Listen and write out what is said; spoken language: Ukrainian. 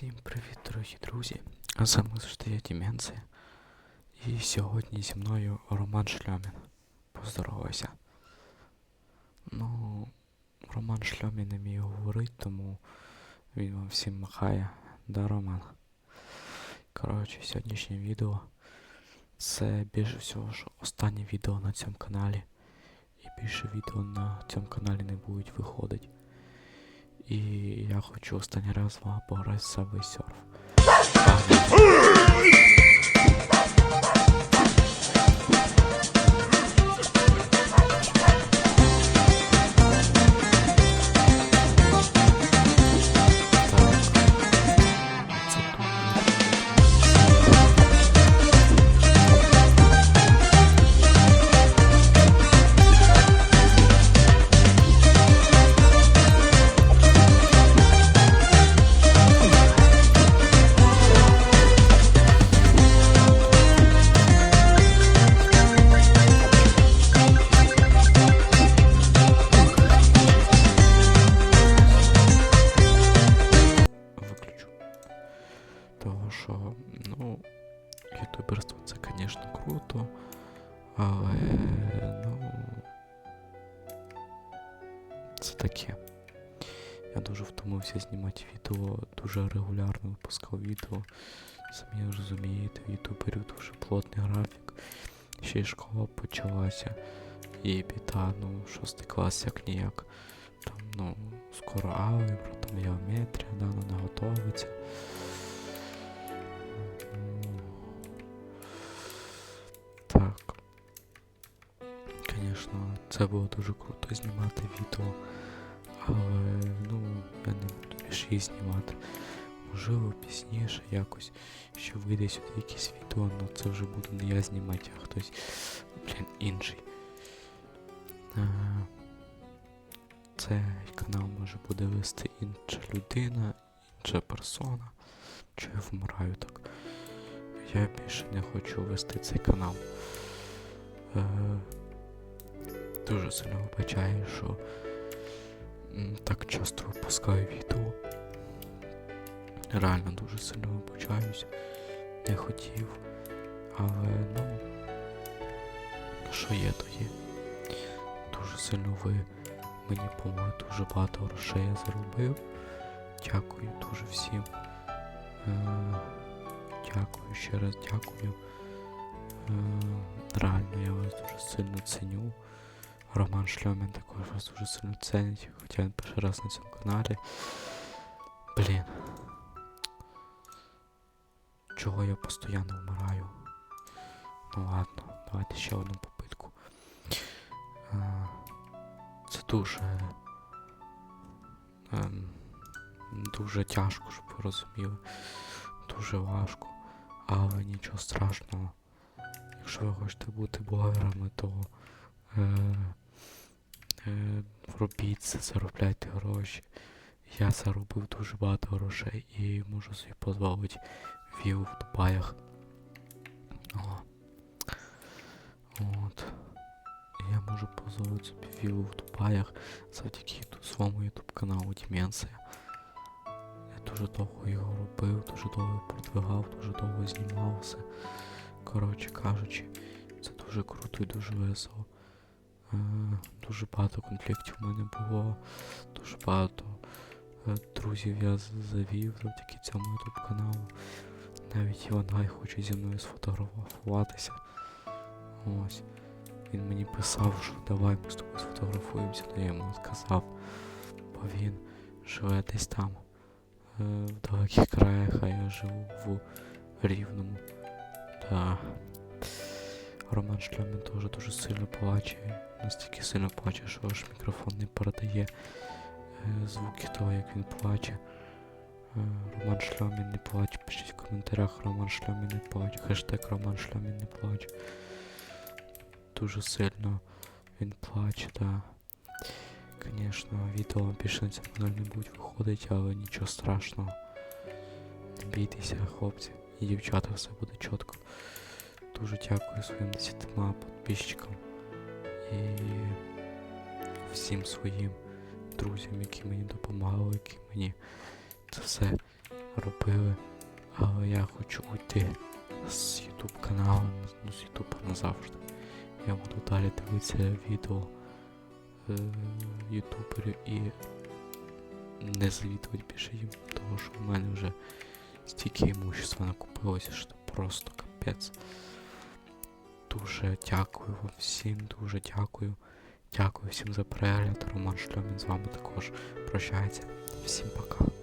Всім привіт, дорогі друзі! А з вами завжди я Діменція. І сьогодні зі мною Роман Шльомін. Поздоровайся. Ну, Роман Шльомін не вміє говорити, тому він вам всім махає. Да, Роман? Коротше, сьогоднішнє відео це більше всього ж останнє відео на цьому каналі. І більше відео на цьому каналі не будуть виходити. І я хочу останній раз з вами пограти в Subway Surf. Але ну. Це таке. Я дуже втомився знімати відео, дуже регулярно випускав відео. Самі розумієте, ютуберів дуже плотний графік. Ще й школа почалася. І біда, ну, шостий клас як ніяк. Там, ну, скоро алгебра, там геометрія, да, вона готовиться. Звісно, це було дуже круто знімати відео, але ну, я не буду більше їх знімати. Можливо, пізніше якось, що вийде сюди якесь відео, але це вже буду не я знімати, а хтось, блін, інший. Е, Цей канал може буде вести інша людина, інша персона. Чи я вмираю так? Я більше не хочу вести цей канал. Дуже сильно вибачаю, що так часто випускаю відео. Реально дуже сильно вибачаюсь. Не хотів. Але ну. Що є, то є. Дуже сильно ви мені помогли, дуже багато грошей я заробив. Дякую дуже всім. Е, дякую, ще раз дякую. Е, реально я вас дуже сильно ценю. Роман Шльомін також вас дуже сильно ценить, хоча він перший раз на цьому каналі. Блін. Чого я постійно вмираю? Ну ладно, давайте ще одну попитку. Е, це дуже. Ем, дуже тяжко, щоб ви розуміли. Дуже важко. Але нічого страшного. Якщо ви хочете бути блогерами, то е, е, робіть це, заробляйте гроші. Я заробив дуже багато грошей і можу собі дозволити вілу в Дубаях. О. От. Я можу дозволити собі вілу в Дубаях завдяки своєму ютуб каналу Діменція. Я дуже довго його робив, дуже довго продвигав, дуже довго знімав все. Коротше кажучи, це дуже круто і дуже весело. Е, дуже багато конфліктів в мене було, дуже багато е, друзів я завів завдяки цьому ютуб каналу. Навіть Іван Гай хоче зі мною сфотографуватися. Ось. Він мені писав, що давай ми з тобою сфотографуємося, але я йому сказав, бо він живе десь там, е, в далеких краях, а я живу в Рівному. Та Роман Шльомін теж дуже сильно плаче, настільки сильно плаче, що аж мікрофон не передає е, звуки того, як він плаче. Е, Роман Шльомін не плаче, пишіть в коментарях Роман Шльомін не плаче, хештег Роман Шльомін не плаче. Дуже сильно він плаче, да. Звісно, відео більше на цьому каналі не будуть виходити, але нічого страшного. Не бійтеся, хлопці і дівчата, все буде чітко. Дуже дякую своїм 10 підписчикам і всім своїм друзям, які мені допомагали, які мені це все робили, але я хочу уйти з YouTube каналу, ну з YouTube назавжди. Я буду далі дивитися відео е, ютуберів і не завідувати більше їм, тому що в мене вже стільки імущества накопилося, що просто капець. Дуже дякую вам всім, дуже дякую. Дякую всім за перегляд. Роман Шльомін з вами також прощається. Всім пока.